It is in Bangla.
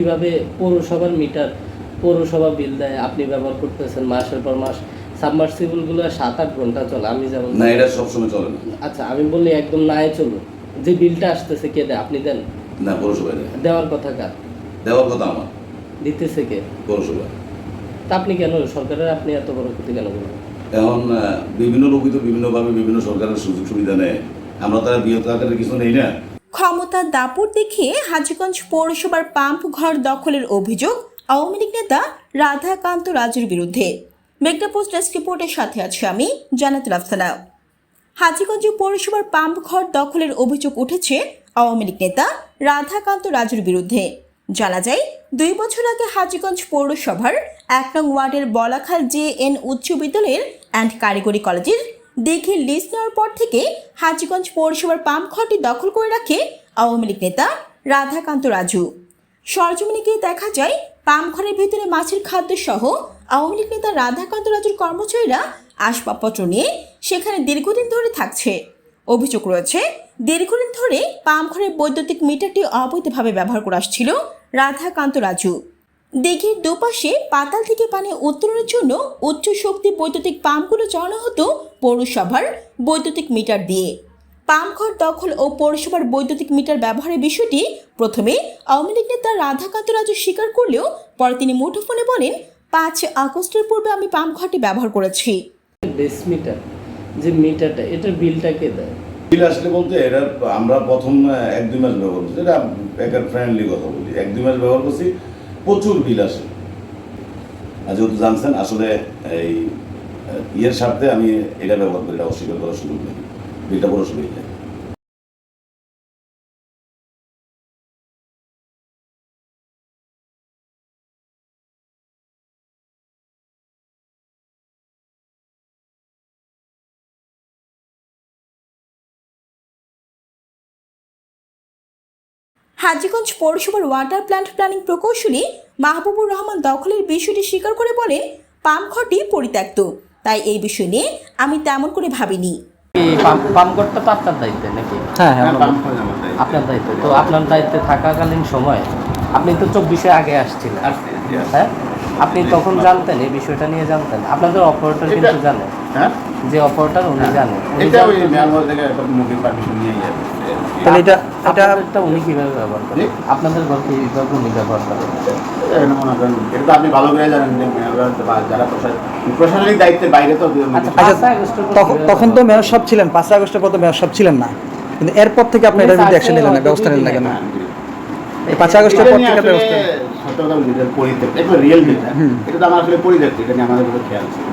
কীভাবে পৌরসভার মিটার পৌরসভা বিল দেয় আপনি ব্যবহার করতেছেন মাসের পর মাস সাবমার্সিবলগুলো সাত আট ঘণ্টা চলে। আমি যেমন না এটা সবসময় চলে না। আচ্ছা আমি বললি একদম নাই চলো যে বিলটা আসতেছে কে দেয়? আপনি দেন। না পৌরসভায় দেয়। দেওয়ার কথা কার? দেওয়ার কথা আমার। দিতেছে কে? পৌরসভায়। তা আপনি কেন সরকারের আপনি এত বড় ক্ষতি কেন করবেন এখন বিভিন্ন লোকই তো বিভিন্নভাবে বিভিন্ন সরকারের সুযোগ সুবিধা নেয়। আমরা তারা বৃহৎ আকারের কিছু নেই না। ক্ষমতার দাপট দেখিয়ে হাজীগঞ্জ পৌরসভার পাম্প ঘর দখলের অভিযোগ আওয়ামী লীগ নেতা রাধাকান্ত রাজুর বিরুদ্ধে। মেঘনা পোস্ট ডেস্ক রিপোর্টের সাথে আছি আমি জানাতুল আফসানা। হাজীগঞ্জ পৌরসভার পাম্প ঘর দখলের অভিযোগ উঠেছে আওয়ামী লীগ নেতা রাধাকান্ত রাজুর বিরুদ্ধে। জানা যায়, দুই বছর আগে হাজীগঞ্জ পৌরসভার এক নং ওয়ার্ডের বলাখাল জে এন উচ্চ বিদ্যালয়ের অ্যান্ড কারিগরি কলেজের দেখে লিস্ট নেওয়ার পর থেকে হাজীগঞ্জ পৌরসভার পাম্প ঘরটি দখল করে রাখে আওয়ামী লীগ নেতা রাধাকান্ত রাজু। সরজমিনে গিয়ে দেখা যায় পাম্প ঘরের ভিতরে মাছের খাদ্য সহ আওয়ামী লীগ নেতা রাধাকান্ত রাজুর কর্মচারীরা আসবাবপত্র নিয়ে সেখানে দীর্ঘদিন ধরে থাকছে। অভিযোগ রয়েছে, দীর্ঘদিন ধরে পাম্প ঘরের বৈদ্যুতিক মিটারটি অবৈধভাবে ব্যবহার করে আসছিল রাধাকান্ত রাজু। দিঘির দুপাশে পাতাল থেকে পানি উত্তোলনের জন্য উচ্চ শক্তি বৈদ্যুতিক পাম্পগুলো চালানো হতো পৌরসভার বৈদ্যুতিক মিটার দিয়ে। পাম্পঘর দখল ও পৌরসভার বৈদ্যুতিক মিটার ব্যবহারের বিষয়টি প্রথমে আওয়ামী লীগ নেতা রাধাকান্ত রাজু স্বীকার করলেও পরে তিনি মুঠোফোনে বলেন পাঁচ আগস্টের পূর্বে আমি পাম্পঘরটি ব্যবহার করেছি। বেস মিটার যে মিটারটা এটার বিলটা কে দেয়? বিল আসলে বলতে এটা আমরা প্রথম এক দুই মাস ব্যবহার করছি। এটা একার ফ্রেন্ডলি কথা বলি। এক দুই মাস ব্যবহার করছি। প্রচুর বিল আসে। আর যেহেতু জানছেন, আসলে এই ইয়ের স্বার্থে আমি এটা ব্যবহার করি, এটা অস্বীকার করার সুযোগ নেই। বিলটা বড় যায়। হাজীগঞ্জ পৌরসভার ওয়াটার প্ল্যান্ট প্ল্যানিং প্রকৌশলী মাহবুবুর রহমান দখলের বিষয়টি স্বীকার করে বলেন পাম্পঘরটি পরিত্যক্ত। তাই এই বিষয় নিয়ে আমি তেমন করে ভাবিনি। পাম্পঘরটা তো আপনার দায়িত্বে নাকি? হ্যাঁ হ্যাঁ আপনার দায়িত্ব। তো আপনার দায়িত্বে থাকাকালীন সময় আপনি তো চব্বিশে আগে আসছিলেন। হ্যাঁ? আপনি তখন জানতেন এই বিষয়টা নিয়ে জানতেন। আপনাদের অপারেটর কিন্তু জানে। হ্যাঁ? যে অপারেটর উনি জানে। এটা ওই মিয়ানমার থেকে একটা মুভির পারমিশন নিয়ে যাবে তাহলে এটা এটা আপনাদেরটা উনি কীভাবে ব্যবহার করেন? আপনাদের ঘরকে এইভাবে উনি ব্যবহার করেন? এটা তো আপনি ভালো করে জানেন যে মিয়ানমার যারা প্রশাসন প্রশাসনিক দায়িত্বের বাইরে তো আচ্ছা আচ্ছা, পাঁচই আগস্টের পর তখন তো মেয়র সব ছিলেন পাঁচই আগস্টের পর তো মেয়র সব ছিলেন না। কিন্তু এরপর থেকে আপনি বিরুদ্ধে অ্যাকশন নিলেন না ব্যবস্থা নিলেন না কেন? এই পাঁচই আগস্টের পর থেকে ব্যবস্থা পরিত্যক্ত এটা রিয়েল যেটা এটা তো আমার আসলে পরিত্যক্ত এটা নিয়ে আমাদের কোনো খেয়াল ছিল।